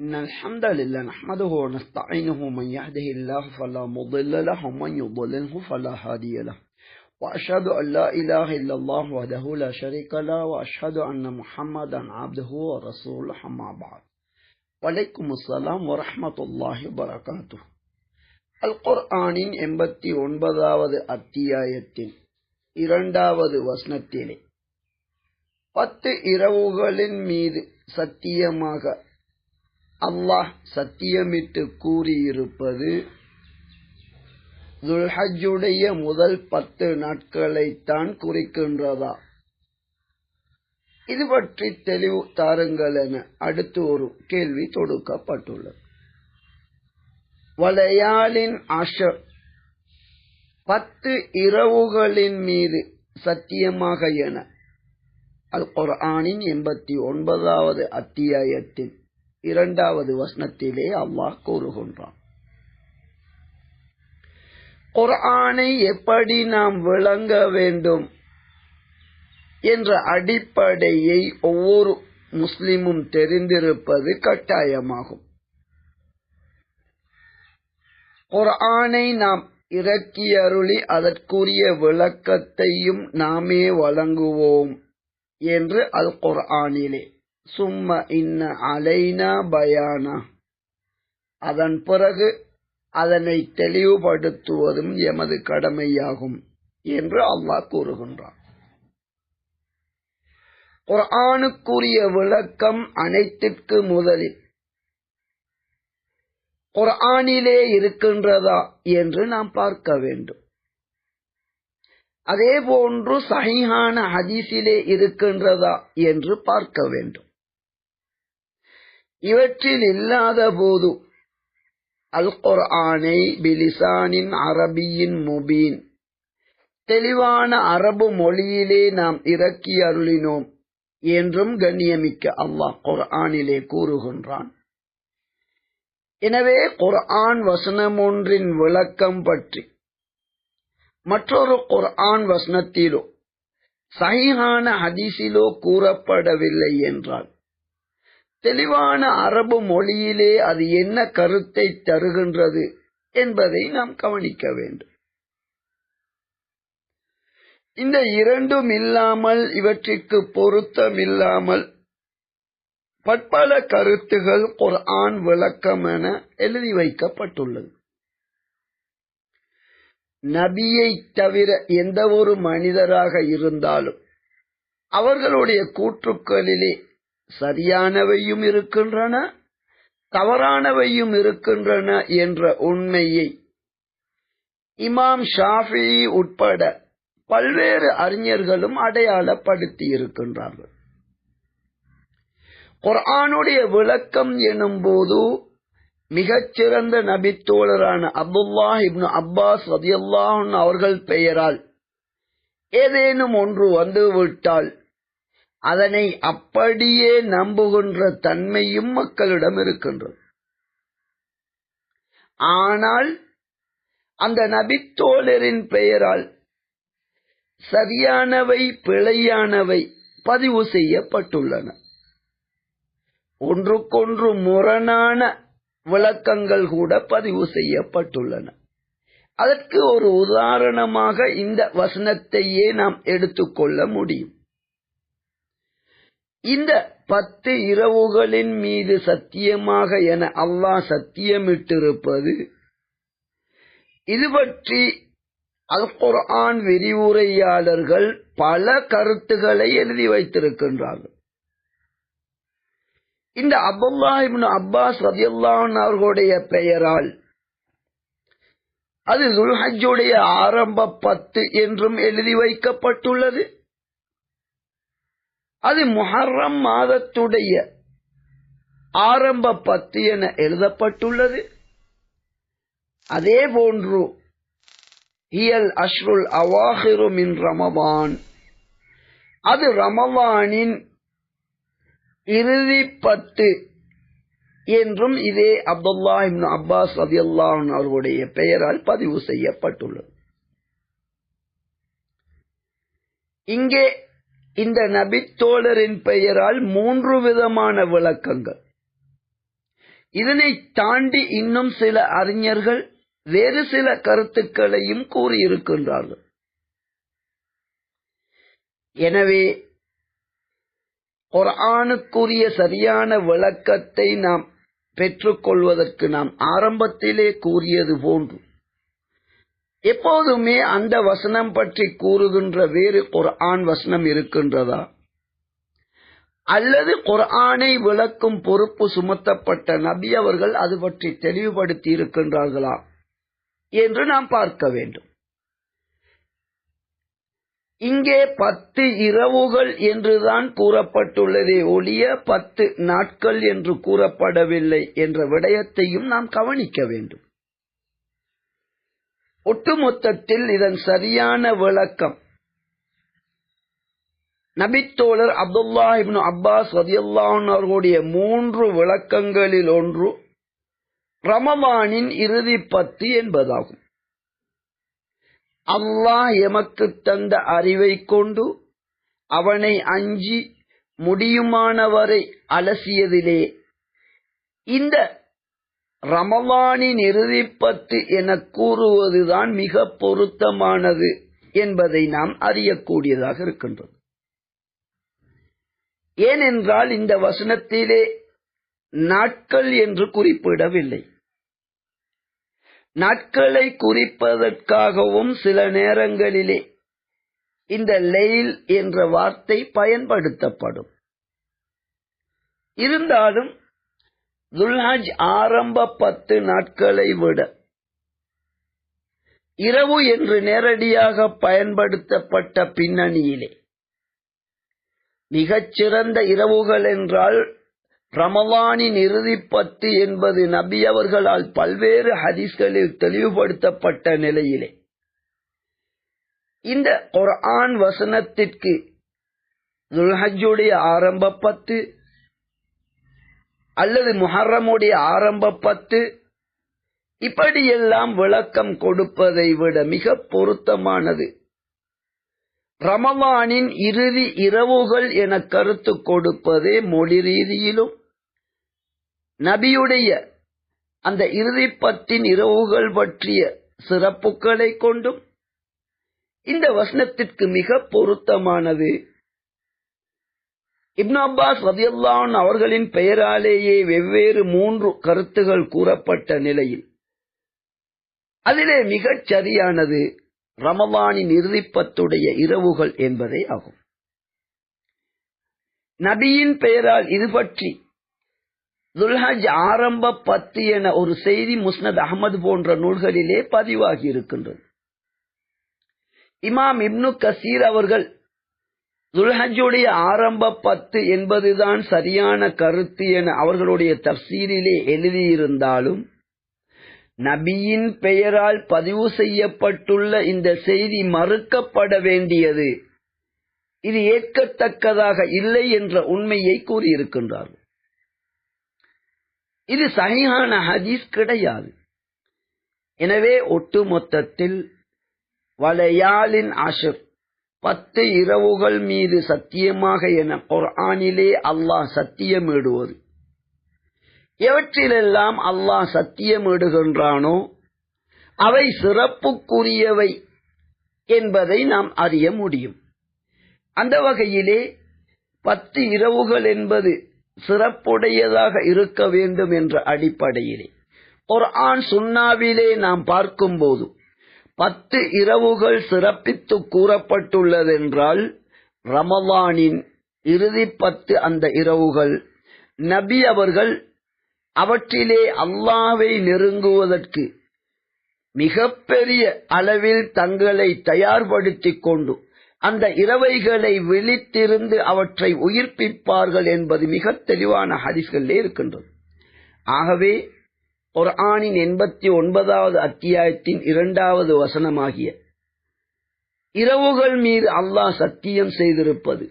إن الحمد لله نحمده ونستعينه من يهده الله فلا مضل له ومن يضلله فلا هادي له. وأشهد أن لا إله إلا الله وحده لا شريك له وأشهد أن محمدا عبده ورسوله أما بعد. வலைக்கும் அஸ்லாம் வரமத்துல்லாஹி வரகாத்து அல் குர்ஆனின் எண்பத்தி ஒன்பதாவது அத்தியாயத்தின் இரண்டாவது வசனத்திலே பத்து இரவுகளின் மீது சத்தியமாக அல்லாஹ் சத்தியமிட்டு கூறியிருப்பது துல்ஹஜ்ஜுடைய முதல் பத்து நாட்களைத்தான் குறிக்கின்றதா? இது பற்றி தெளிவு தாருங்கள் என அடுத்து ஒரு கேள்வி தொடுக்கப்பட்டுள்ளது. வளையாலின் அஷர் பத்து இரவுகளின் மீது சத்தியமாக என அல் ஆணின் எண்பத்தி ஒன்பதாவது அத்தியாயத்தின் இரண்டாவது வசனத்திலே அல்லாஹ் கூறுகின்றான். குர்ஆனை எப்படி நாம் விளங்க வேண்டும் என்ற அடிப்படையை ஒவ்வொரு முஸ்லிமும் தெரிந்திருப்பது கட்டாயமாகும். குர்ஆனை நாம் இறக்கியருளி அதற்குரிய விளக்கத்தையும் நாமே வழங்குவோம் என்று அல் குர்ஆனிலே. சும்ம இன்ன அலைனா பயானா. அதன் பிறகு அதனை தெளிவுபடுத்துவதும் எமது கடமையாகும் என்று அல்லாஹ் கூறுகின்றான். குர்ஆனுக்குரிய விளக்கம் அனைத்திற்கு முதலில் குர்ஆனிலே இருக்கின்றதா என்று நாம் பார்க்க வேண்டும். அதே போன்று சஹிஹான ஹதீஸிலே இருக்கின்றதா என்று பார்க்க வேண்டும். இவற்றில் இல்லாத போது அல் குர்ஆனை பிலிசானின் அரபியின் முபீன். தெளிவான அரபு மொழியிலே நாம் இறக்கி அருளினோம் என்றும் கண்ணியமிக்க அல்லாஹ் குர்ஆனிலே கூறுகின்றான். எனவே குர்ஆன் வசனம் ஒன்றின் விளக்கம் பற்றி மற்றொரு குர்ஆன் வசனத்திலோ சஹீஹான ஹதீஸிலோ கூறப்படவில்லை என்றால் தெளிவான அரபு மொழியிலே அது என்ன கருத்தை தருகின்றது என்பதை நாம் கவனிக்க வேண்டும். இந்த இரண்டும் இல்லாமல் இவற்றிற்கு பொருத்தம் இல்லாமல் பற்பல கருத்துகள் ஒரு ஆண் விளக்கம் என எழுதி வைக்கப்பட்டுள்ளது. நபியை தவிர எந்த ஒரு மனிதராக இருந்தாலும் அவர்களுடைய கூற்றுக்களிலே சரியானவையும் இருக்கின்றன தவறானவையும் இருக்கின்றன என்ற உண்மையை இமாம் ஷாஃபி உட்பட பல்வேறு அறிஞர்களும் அடையாளப்படுத்தி இருக்கின்றார்கள் குர்ஆனுடைய விளக்கம் எனும் போது மிகச்சிறந்த நபித்தோழரான அப்துல்லா இப்னு அப்பாஸ் ரதியல்லாஹன் அவர்கள் பெயரால் ஏதேனும் ஒன்று வந்துவிட்டால் அதனை அப்படியே நம்புகின்ற தன்மையும் மக்களிடம் இருக்கின்றது. ஆனால் அந்த நபித்தோழரின் பெயரால் சரியானவை பிழையானவை பதிவு செய்யப்பட்டுள்ளன. ஒன்றுக்கொன்று முரணான விளக்கங்கள் கூட பதிவு செய்யப்பட்டுள்ளன. அதற்கு ஒரு உதாரணமாக இந்த வசனத்தையே நாம் எடுத்துக்கொள்ள முடியும். இந்த பத்து இரவுகளின் மீது சத்தியமாக என அல்லாஹ் சத்தியமிட்டிருப்பது இது பற்றி அல் குர்ஆன் விரிவுரையாளர்கள் பல கருத்துக்களை எழுதி வைத்திருக்கின்றார்கள். இந்த அப்துல்லா இப்னு அப்பாஸ் ரதியுல்லான் அவர்களுடைய பெயரால் அது துல்ஹஜுடைய ஆரம்ப பத்து என்றும் எழுதி வைக்கப்பட்டுள்ளது. அது முஹர்ரம் மாதத்துடைய ஆரம்ப பத்து என எழுதப்பட்டுள்ளது. அதே போன்று இயல் அஷ்ருல் அவாஹிருமின் ரமவான். அது ரமவானின் இறுதி பத்து என்றும் இதே அப்துல்லா இப்னு அப்பாஸ் ரதி அவர்களுடைய பெயரால் பதிவு செய்யப்பட்டுள்ளது. இங்கே இந்த நபித்தோழரின் பெயரால் மூன்று விதமான விளக்கங்கள். இதனை தாண்டி இன்னும் சில அறிஞர்கள் வேறு சில கருத்துக்களையும் கூறியிருக்கின்றார்கள். எனவே குரானுக்குரிய சரியான விளக்கத்தை நாம் பெற்றுக்கொள்வதற்கு நாம் ஆரம்பத்திலே கூறியது போன்று எப்போதுமே அந்த வசனம் பற்றி கூறுகின்ற வேறு ஒரு ஆண் வசனம் இருக்கின்றதா? அல்லது குர்ஆனை விளக்கும் பொறுப்பு சுமத்தப்பட்ட நபி அவர்கள் அது பற்றி தெளிவுபடுத்தி இருக்கின்றார்களா? என்று நாம் பார்க்க வேண்டும். இங்கே பத்து இரவுகள் என்றுதான் கூறப்பட்டுள்ளதே ஒழிய பத்து நாட்கள் என்று கூறப்படவில்லை என்ற விடயத்தையும் நாம் கவனிக்க வேண்டும். ஒட்டுமொத்தத்தில் இதன் சரியான விளக்கம். நபித்தோழர் அப்துல்லா இப்னு அப்பாஸ் ரதியுல்லான் அவர்களுடைய மூன்று விளக்கங்களில் ஒன்று ரமவானின் இறுதி பத்து என்பதாகும். அல்லாஹ் எமக்கு தந்த அறிவை கொண்டு அவனை அஞ்சி முடியுமானவரை அலசியதிலே. இந்த ரமலானின் இறுதி பத்து என கூறுவதுதான் மிக பொருத்தமானது என்பதை நாம் அறியக்கூடியதாக இருக்கின்றது. ஏனென்றால் இந்த வசனத்திலே நாட்கள் என்று குறிப்பிடவில்லை. நாட்களை குறிப்பதற்காகவும் சில நேரங்களிலே இந்த லெயில் என்ற வார்த்தை பயன்படுத்தப்படும். இருந்தாலும் துல்ஹஜ் ஆரம்ப பத்து நாட்களை விட இரவு என்று நேரடியாக பயன்படுத்தப்பட்ட பின்னணியிலே மிகச்சிறந்த இரவுகள் என்றால் ரமலானின் இறுதி பத்து என்பது நபி அவர்களால் பல்வேறு ஹதீஸ்களில் தெளிவுபடுத்தப்பட்ட நிலையிலே. இந்த ஒரு ஆண் வசனத்திற்கு துல்ஹஜுடைய ஆரம்ப பத்து அல்லது முஹர்ரமுடைய ஆரம்ப பத்து இப்படியெல்லாம் விளக்கம் கொடுப்பதை விட மிக பொருத்தமானது. ரமவானின் இறுதி இரவுகள் என கருத்து கொடுப்பதே மொழி ரீதியிலும் நபியுடைய அந்த இறுதி பத்தின் இரவுகள் பற்றிய சிறப்புகளை கொண்டும் இந்த வசனத்திற்கு மிக பொருத்தமானது. இப்னு அப்பாஸ் ரதியல்லான் அவர்களின் பெயராலேயே வெவ்வேறு மூன்று கருத்துகள் கூறப்பட்ட நிலையில் அதிலே மிகச் சரியானது ரமவானின் இறுதிப்பத்துடைய இரவுகள் என்பதே ஆகும். நபியின் பெயரால் இது பற்றி துல்ஹஜ் ஆரம்ப பத்து என ஒரு செய்தி முஸ்னத் அகமது போன்ற நூல்களிலே பதிவாகி இருக்கின்றது. இமாம் இப்னு கசீர் அவர்கள் துல்ஹஜுடைய ஆரம்ப பத்து என்பதுதான் சரியான கருத்து என அவர்களுடைய தப்சீரிலே எழுதியிருந்தாலும் நபியின் பெயரால் பதிவு செய்யப்பட்டுள்ள இந்த செய்தி மறுக்கப்பட வேண்டியது. இது ஏற்கத்தக்கதாக இல்லை என்ற உண்மையை கூறியிருக்கின்றார்கள். இது சகிஹான ஹதீஸ் கிடையாது. எனவே ஒட்டுமொத்தத்தில் வளையாலின் ஆஷப் பத்து இரவுகள் மீது சத்தியமாக என குர்ஆனிலே அல்லாஹ் சத்தியமிடுவது. எவற்றிலெல்லாம் அல்லாஹ் சத்தியமிடுகின்றானோ அவை சிறப்புக்குரியவை என்பதை நாம் அறிய முடியும். அந்த வகையிலே பத்து இரவுகள் என்பது சிறப்புடையதாக இருக்க வேண்டும் என்ற அடிப்படையிலே. ஒரு ஆண் சுண்ணாவிலே நாம் பார்க்கும்போது பத்து இரவுகள் சிறப்பித்து கூறப்பட்டுள்ளதென்றால் ரமவானின் இறுதி பத்து அந்த இரவுகள் நபி அவர்கள் அவற்றிலே அல்லாவை நெருங்குவதற்கு மிகப்பெரிய அளவில் தங்களை தயார்படுத்திக் கொண்டு அந்த இரவைகளை விழித்திருந்து அவற்றை உயிர்ப்பிப்பார்கள் என்பது மிக தெளிவான ஹரிஸ்களிலே இருக்கின்றது. ஆகவே ஒரு ஆணின் எண்பத்தி ஒன்பதாவது அத்தியாயத்தின் இரண்டாவது வசனமாகிய இரவுகள் மீது அல்லாஹ் சத்தியம் செய்திருப்பது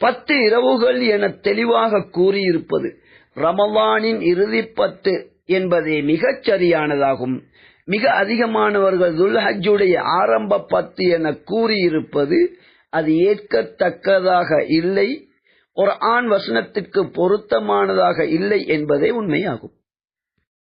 பத்து இரவுகள் என தெளிவாக கூறியிருப்பது ரமவானின் இறுதி பத்து என்பதே மிகச் சரியானதாகும் மிக அதிகமானவர்கள் துல்ஹஜுடைய ஆரம்ப பத்து என கூறியிருப்பது அது ஏற்கத்தக்கதாக இல்லை ஒரு ஆண் வசனத்துக்கு பொருத்தமானதாக இல்லை என்பதே உண்மையாகும்